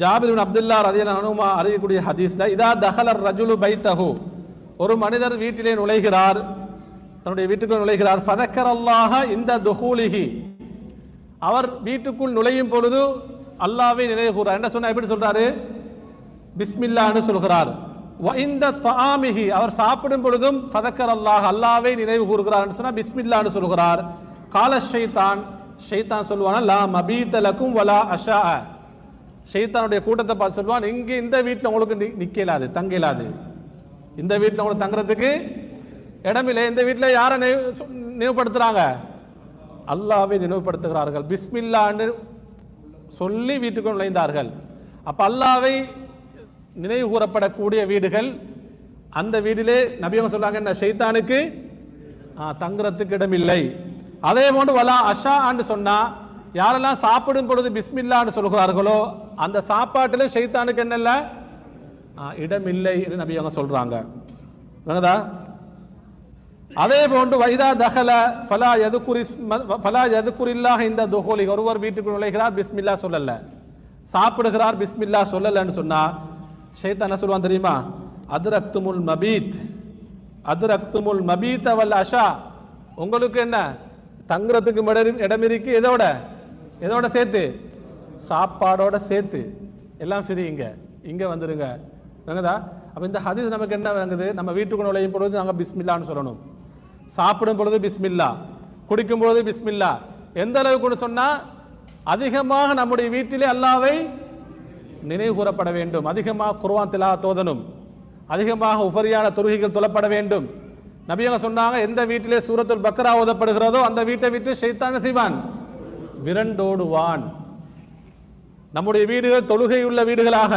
ஜாபிரின் அப்துல்லா ரதியன் அனுமா அறியக்கூடிய ஹதீஸ்ல இதா தஹலர் ரஜுலு பைத்தஹு. ஒரு மனிதர் வீட்டிலே நுழைகிறார் தன்னுடைய வீட்டுக்குள் நுழைகிறார் ஃபதக்கர் அல்லாஹ இந்த துஹூலிஹி. அவர் வீட்டுக்குள் நுழையும் பொழுது அல்லாவை நினைவு கூறார். என்ன சொன்னா எப்படி சொல்றாரு? பிஸ்மில்லான்னு சொல்கிறார். இந்த தாமிஹி. அவர் சாப்பிடும் பொழுதும் ஃபதக்கர் அல்லாஹ் அல்லாவை நினைவு கூறுகிறார் சொன்னா பிஸ்மில்லான்னு சொல்கிறார். கால ஷைத்தான் ஷைத்தான் சொல்லுவானா? லா மபீத்தலக்கும் வலா அஷா ஷைத்தானுடைய கூட்டத்தை பார்த்து சொல்லுவான் இங்கே இந்த வீட்டில் உங்களுக்கு நி- நிக்க இயலாது தங்க இயலாது இந்த வீட்டில் உங்களுக்கு தங்குறதுக்கு இடமில்லை. இந்த வீட்டில் யாரை நினைவுபடுத்துகிறாங்க அல்லாவை நினைவுபடுத்துகிறார்கள். பிஸ்மில்லான்னு சொல்லி வீட்டுக்குள் நுழைந்தார்கள். அப்போ அல்லாவை நினைவு கூறப்படக்கூடிய வீடுகள் அந்த வீட்டிலே நபியவங்க சொல்றாங்க என்ன ஷைத்தானுக்கு தங்குறதுக்கு இடமில்லை. அதே போன்று வலா அஷா ஆண்டு சொன்னால் யாரெல்லாம் சாப்பிடும் பொழுது பிஸ்மில்லான்னு சொல்கிறார்களோ அந்த சாப்பாட்டில் ஷைத்தானுக்கு என்ன இல்லை இடமில்லை என்று நபியவங்க சொல்கிறாங்க விளங்குதா அதே போன்று வைதா தஹல ஃபலா எதுக்குரி ஃபலா எதுக்குரில்லாக இந்த துகோலி ஒருவர் வீட்டுக்கு நுழைகிறார் பிஸ்மில்லா சொல்லலை. சாப்பிடுகிறார் பிஸ்மில்லா சொல்லலைன்னு சொன்னால் ஷைத்தான் என்ன சொல்லுவான் தெரியுமா? அதுரக்துமுல் மபீத் அதுரக்துமுல் மபீத் அவல் அஷா. உங்களுக்கு என்ன? தங்குறதுக்கு இடம் இடம் இருக்கு எதோட எதோட சேர்த்து? சாப்பாடோட சேர்த்து. எல்லாம் சரி இங்கே. இங்கே வந்துடுங்க விளங்குதா? அப்போ இந்த ஹதீஸ் நமக்கு என்ன விளங்குது? நம்ம வீட்டுக்கு நுழையும் பொழுது நாங்கள் பிஸ்மில்லான்னு சொல்லணும். சாப்பிடும் பொழுது பிஸ்மில்லா. குடிக்கும் பொழுது பிஸ்மில்லா. எந்த அளவுக்குன்னு சொன்னால் அதிகமாக நம்முடைய வீட்டிலே அல்லாவை நினைவு கூறப்பட வேண்டும். அதிகமாக குர்ஆன் திலா தோதனும் அதிகமாக உபரியான தொழுகைகள் தொழப்பட வேண்டும். நபியங்க சொன்னாங்க எந்த வீட்டிலே சூரத்துல் பக்ரா ஓதப்படுகிறதோ அந்த வீட்டை விட்டு ஷெய்தான செய்வான். விரண்டோடுவான். நம்முடைய வீடுகள் தொழுகையுள்ள வீடுகளாக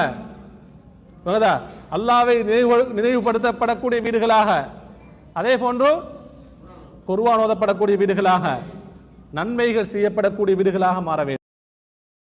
அல்லாவை நினைவு நினைவுபடுத்தப்படக்கூடிய வீடுகளாக அதே போன்று குர்ஆன் ஓதப்படக்கூடிய வீடுகளாக நன்மைகள் செய்யப்படக்கூடிய வீடுகளாக மாற வேண்டும்.